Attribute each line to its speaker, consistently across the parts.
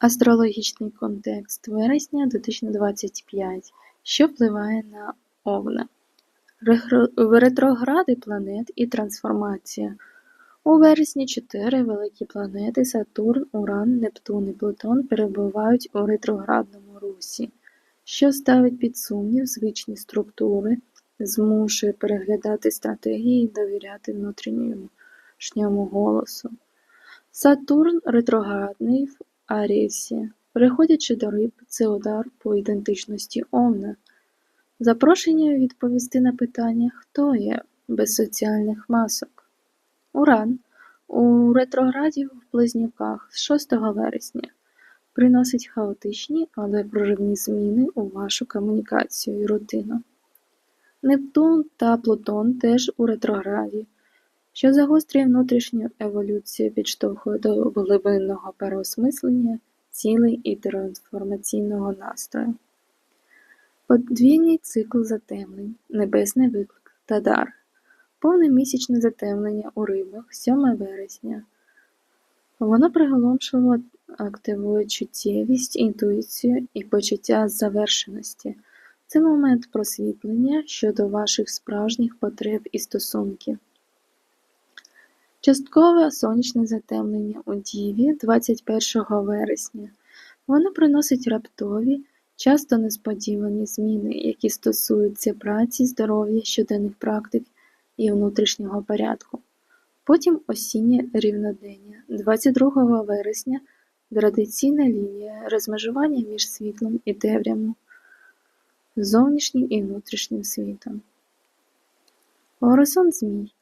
Speaker 1: Астрологічний контекст вересня 2025, що впливає на Овна. Ретрогради планет і трансформація. У вересні чотири великі планети Сатурн, Уран, Нептун і Плутон перебувають у ретроградному русі, що ставить під сумнів звичні структури, змушує переглядати стратегії і довіряти внутрішньому голосу. Сатурн ретроградний в Арісі. Переходячи до риб, це удар по ідентичності Овна. Запрошення відповісти на питання «Хто я?» без соціальних масок. Уран у ретрограді в Близнюках з 6 вересня приносить хаотичні, але проривні зміни у вашу комунікацію і рутину. Нептун та Плутон теж у ретрограді, що загострює внутрішню еволюцію, підштовхує до глибинного переосмислення цілей і трансформаційного настрою. Подвійний цикл затемнень, небесний виклик та дар. Повне місячне затемнення у рибах 7 вересня. Воно приголомшливо активує чуттєвість, інтуїцію і почуття завершеності. Це момент просвітлення щодо ваших справжніх потреб і стосунків. Часткове сонячне затемнення у Діві 21 вересня. Воно приносить раптові, часто несподівані зміни, які стосуються праці, здоров'я, щоденних практик і внутрішнього порядку. Потім осіннє рівнодення 22 вересня традиційна лінія розмежування між світлом і темрявою, зовнішнім і внутрішнім світом. Горизонт змій.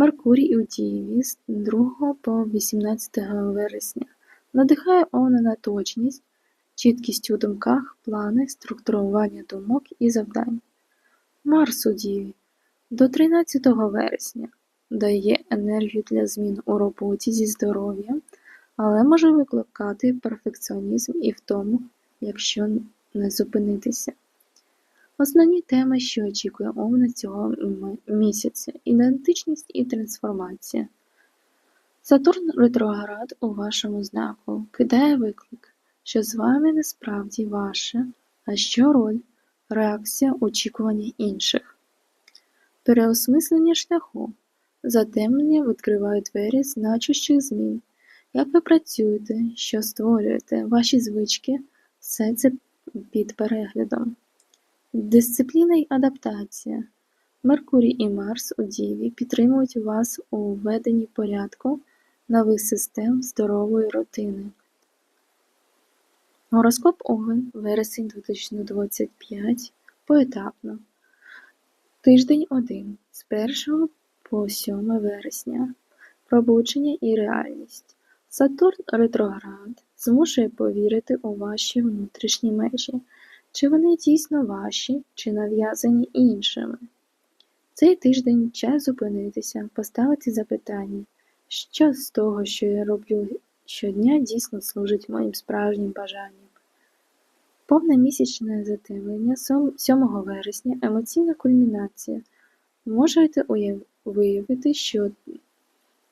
Speaker 1: Меркурій у Дієві з 2 по 18 вересня надихає Овна на точність, чіткість у думках, плани, структурування думок і завдань. Марс у Діві до 13 вересня дає енергію для змін у роботі зі здоров'ям, але може викликати перфекціонізм і втому, якщо не зупинитися. Основні теми, що очікує Овна цього місяця – ідентичність і трансформація. Сатурн ретроград у вашому знаку кидає виклик, що з вами не справді ваше, а що роль, реакція, очікування інших. Переосмислення шляху. Затемнення відкривають двері значущих змін. Як ви працюєте, що створюєте, ваші звички, все це під переглядом. Дисципліна й адаптація. Меркурій і Марс у Діві підтримують вас у введенні порядку нових систем здорової рутини. Гороскоп Овен, вересень 2025, поетапно. Тиждень 1 з 1 по 7 вересня. Пробудження і реальність. Сатурн ретроград змушує повірити у ваші внутрішні межі, чи вони дійсно ваші, чи нав'язані іншими. Цей тиждень час зупинитися, поставити запитання, що з того, що я роблю щодня, дійсно служить моїм справжнім бажанням. Повне місячне затемнення сом- 7 вересня емоційна кульмінація. Можете уяв- виявити, що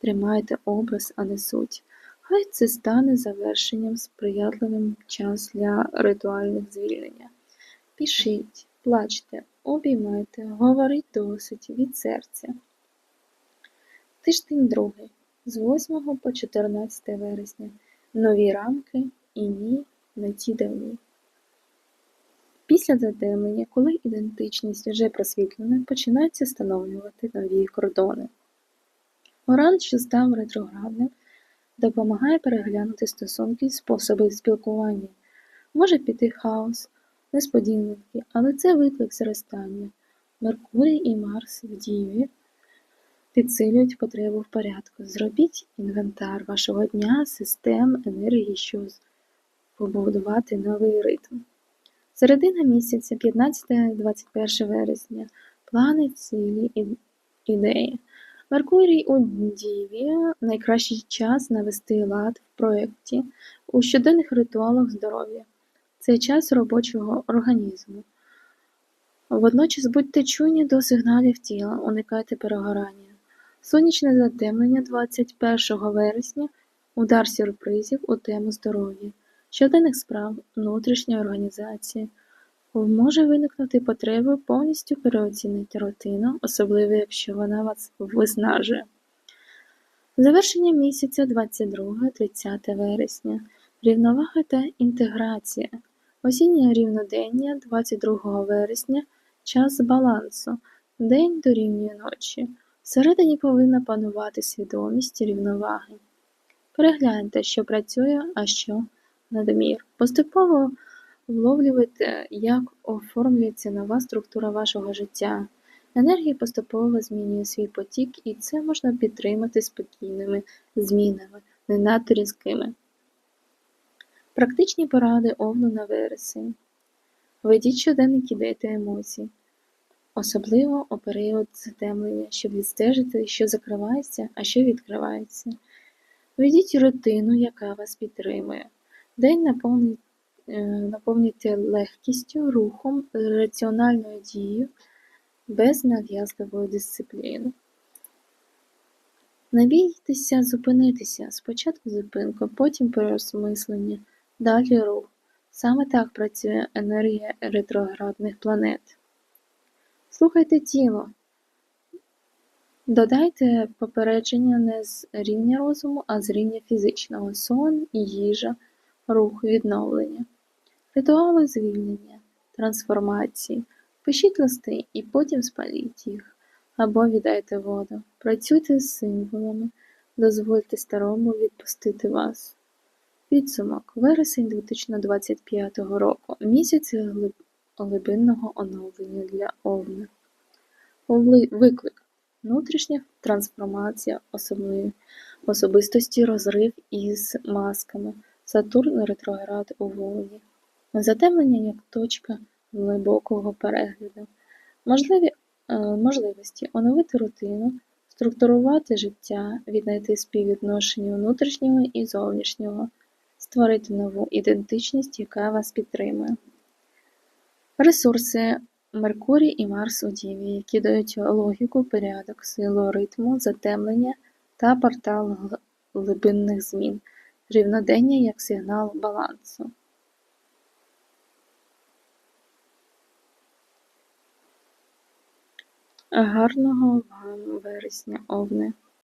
Speaker 1: тримаєте образ, а не суть. Хай це стане завершенням сприятливим час для ритуальних звільнення. Пишіть, плачте, обіймайте, говоріть досить від серця. Тиждень другий з 8 по 14 вересня. Нові рамки і ні, не ті давні. Після затемнення, коли ідентичність вже просвітлена, починаються встановлювати нові кордони. Уран, що став ретроградним, допомагає переглянути стосунки і способи спілкування. Може піти хаос, несподіванки, але це виклик зростання. Меркурій і Марс в Діві підсилюють потребу в порядку. Зробіть інвентар вашого дня, систем, енергії, щоб побудувати новий ритм. Середина місяця, 15-21 вересня. Плани, цілі, ідеї. Меркурій у Діві найкращий час навести лад в проєкті у щоденних ритуалах здоров'я. Це час робочого організму. Водночас будьте чуйні до сигналів тіла, уникайте перегорання. Сонячне затемнення 21 вересня Удар сюрпризів у тему здоров'я, щоденних справ, внутрішня організація. Може виникнути потреба повністю переоцінити рутину, особливо якщо вона вас виснажує. Завершення місяця 22-30 вересня. Рівновага та інтеграція. Осіннє рівнодення 22 вересня. Час балансу. День дорівнює ночі. Всередині повинна панувати свідомість рівноваги. Перегляньте, що працює, а що надмір. Поступово вловлювайте, як оформлюється нова структура вашого життя. Енергія поступово змінює свій потік, і це можна підтримати спокійними змінами, не надто різкими. Практичні поради овну на вересень. Ведіть щоденник ідей та емоцій, особливо у період затемлення, щоб відстежити, що закривається, а що відкривається. Ведіть рутину, яка вас підтримує. День наповнить, наповнюйте легкістю, рухом, раціональною дією, без нав'язливої дисципліни. Не зупинитися. Спочатку зупинка, потім переосмислення, далі рух. Саме так працює енергія ретроградних планет. Слухайте тіло. Додайте попередження не з рівня розуму, а з рівня фізичного сон, їжа, рух, відновлення, ритуали звільнення, трансформації. Пишіть листи і потім спаліть їх або віддайте воду. Працюйте з символами, дозвольте старому відпустити вас. Підсумок вересень 2025 року. Місяць глиб... глибинного оновлення для Овна. Виклик. Внутрішня трансформація особливі. особистості розрив із масками. Сатурн ретроград у Волні. Затемнення як точка глибокого перегляду. Можливі е, можливості оновити рутину, структурувати життя, віднайти співвідношення внутрішнього і зовнішнього, створити нову ідентичність, яка вас підтримує. Ресурси Меркурій і Марс у Діві, які дають логіку, порядок, силу ритму, затемлення та портал глибинних змін, рівнодення як сигнал балансу. Гарного вам вересня, овни!